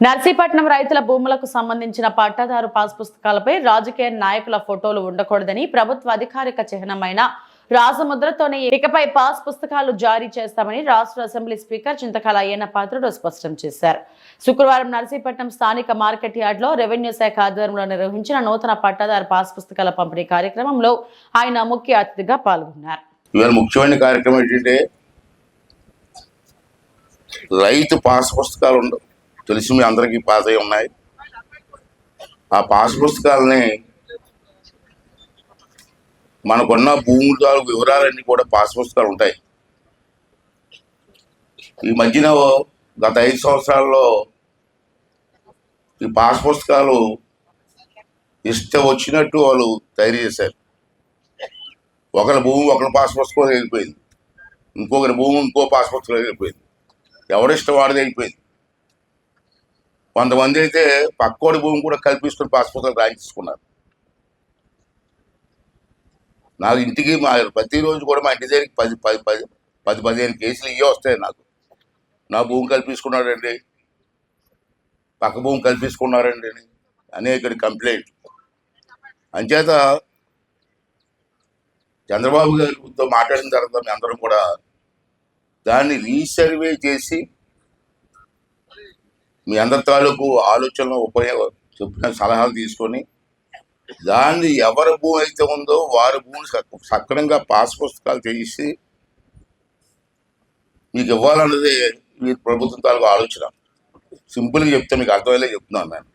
నర్సీపట్నం రైతుల భూములకు సంబంధించిన పట్టాదారు పాస్ పుస్తకాలపై రాజకీయ నాయకుల ఫోటోలు ఉండకూడదని ప్రభుత్వ అధికారిక చిహ్నమైన రాజముద్రతోనే ఇకపై పాస్ పుస్తకాలు జారీ చేస్తామని రాష్ట్ర అసెంబ్లీ స్పీకర్ చింతకాల అయ్యన్న పాత్రుడు స్పష్టం చేశారు. శుక్రవారం నర్సీపట్నం స్థానిక మార్కెట్ యార్డ్లో రెవెన్యూ శాఖ ఆధ్వర్యంలో నిర్వహించిన నూతన పట్టాదారు పాస్ పుస్తకాల పంపిణీ కార్యక్రమంలో ఆయన ముఖ్య అతిథిగా పాల్గొన్నారు. ముఖ్యమైన కార్యక్రమం ఏంటంటే రైతు పాస్ పుస్తకాలు ఉండవు తెలిసి మీ అందరికీ పాస్ అయి ఉన్నాయి. ఆ పాస్ పుస్తకాలని మనకున్న భూముల తాలూకు వివరాలన్నీ కూడా పాస్ పుస్తకాలు ఉంటాయి. ఈ మధ్యన గత ఐదు సంవత్సరాల్లో ఈ పాస్ పుస్తకాలు ఇష్టం వచ్చినట్టు వాళ్ళు తయారు చేశారు. ఒకరి భూమి ఒకరి పాస్ పుస్తకం వెళ్ళిపోయింది. ఇంకొకరి భూమి ఇంకో పాస్ పుస్తకం వెళ్ళిపోయింది. ఎవరిష్టం వాడిది వెళ్ళిపోయింది. కొంతమంది అయితే పక్కోడి భూమి కూడా కల్పిస్తున్న పాస్ రాయించుకున్నారు నాకు ఇంటికి మా ప్రతిరోజు కూడా మా ఇంటి దగ్గరికి పది పది పది పది పదిహేను కేసులు ఇవే వస్తాయి నాకు. నా భూమి కల్పించుకున్నాడండి పక్క భూమి కల్పించుకున్నారండి అనేక కంప్లైంట్. అంచేత చంద్రబాబు గారితో మాట్లాడిన తర్వాత మీ అందరం కూడా దాన్ని రీసర్వే చేసి మీ అందరి తాలూకు ఆలోచనలు ఉపయోగ చెప్పిన సలహాలు తీసుకొని దాన్ని ఎవరి భూమి అయితే ఉందో వారి భూమిని సక్రమంగా పాస్ పుస్తకాలు చేసి మీకు ఇవ్వాలన్నది మీ ప్రభుత్వం తాలూకు ఆలోచన. సింపుల్గా చెప్తే మీకు అర్థమయ్యేలా చెప్తున్నాను నేను.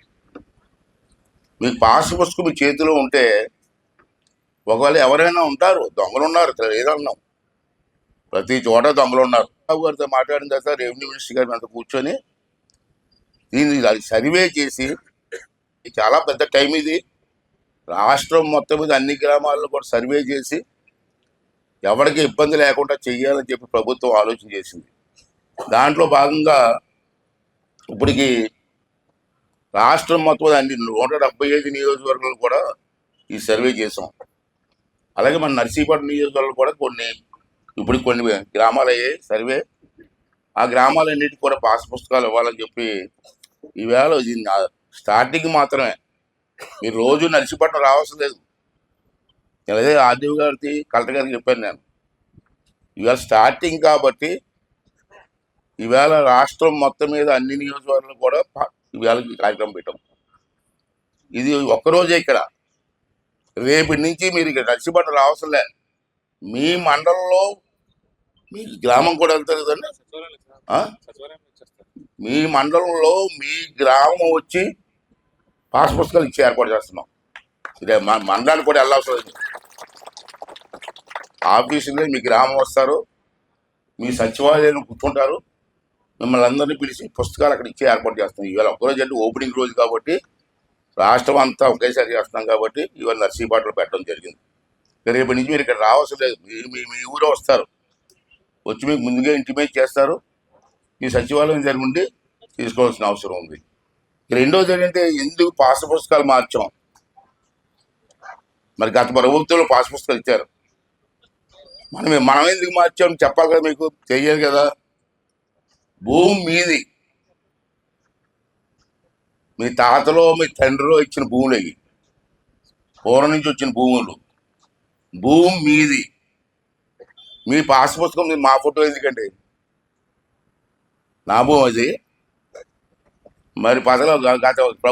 మీకు పాస్ పుస్తకం మీ చేతిలో ఉంటే ఒకవేళ ఎవరైనా ఉంటారు దొంగలు ఉన్నారు లేదన్నాం. ప్రతి చోట దొంగలు ఉన్నారు. బాబు గారితో మాట్లాడిన తర్వాత రెవెన్యూ మినిస్టర్ గారి అంతా కూర్చొని దీన్ని అది సర్వే చేసి ఇది చాలా పెద్ద టైం ఇది. రాష్ట్రం మొత్తం మీద అన్ని గ్రామాల్లో కూడా సర్వే చేసి ఎవరికి ఇబ్బంది లేకుండా చెయ్యాలని చెప్పి ప్రభుత్వం ఆలోచన చేసింది. దాంట్లో భాగంగా ఇప్పటికి రాష్ట్రం మొత్తం అన్ని నూట డెబ్బై ఐదు నియోజకవర్గాలు కూడా ఈ సర్వే చేసాం. అలాగే మన నర్సీపట్నం నియోజకవర్గంలో కూడా కొన్ని ఇప్పుడు కొన్ని గ్రామాలు అయ్యాయి సర్వే. ఆ గ్రామాలన్నిటికీ కూడా పాస్ పుస్తకాలు ఇవ్వాలని చెప్పి ఈవేళ స్టార్టింగ్ మాత్రమే. మీరు రోజు నర్సీపట్నం రావాల్సిన లేదు. నేను అదే ఆర్డీఓ గారికి కలెక్టర్ గారికి చెప్పాను నేను. ఈవేళ స్టార్టింగ్ కాబట్టి ఈవేళ రాష్ట్రం మొత్తం మీద అన్ని నియోజకవర్గాలు కూడా ఈవేళ కార్యక్రమం పెట్టాం. ఇది ఒక్కరోజే ఇక్కడ. రేపటి నుంచి మీరు ఇక్కడ నర్సీపట్నం రావాల్సిన లే మీ మండలంలో మీ గ్రామం కూడా వెళ్తారు కదండి? మీ మండలంలో మీ గ్రామం వచ్చి పాస్ పుస్తకాలు ఇచ్చి ఏర్పాటు చేస్తున్నాం. ఇదే మండలానికి కూడా వెళ్ళాల్సి లేదు ఆఫీసులో మీ గ్రామం వస్తారు. మీ సచివాలయంలో కూర్చుంటారు. మిమ్మల్ని అందరినీ పిలిచి పుస్తకాలు అక్కడ ఇచ్చి ఏర్పాటు చేస్తాం ఇవాళ ఒకరోజు అంటే ఓపెనింగ్ రోజు కాబట్టి రాష్ట్రం అంతా ఒకేసారి చేస్తున్నాం కాబట్టి ఇవాళ నర్సీపాటలో పెట్టడం జరిగింది. రేపటి నుంచి మీరు ఇక్కడ రావాల్సిన లేదు. మీ మీ మీ ఊరే వస్తారు. వచ్చి మీకు ముందుగా ఇంటిమేట్ చేస్తారు. ఈ సచివాలయం దగ్గర ఉండి తీసుకోవాల్సిన అవసరం ఉంది. రెండోది ఏంటంటే ఎందుకు పాస్ పుస్తకాలు మార్చాం? మరి గత ప్రభుత్వంలో పాస్ పుస్తకాలు ఇచ్చారు. మనం మనం ఎందుకు మార్చాం చెప్పాలి కదా మీకు? తెలియదు కదా. భూమి మీది. మీ తాతలో మీ తండ్రిలో ఇచ్చిన భూములు అవి. పూర్వం నుంచి వచ్చిన భూములు. భూమి మీది. మీ పాస్ పుస్తకం మా ఫోటో ఎందుకండి నా అది మరి పదలో గత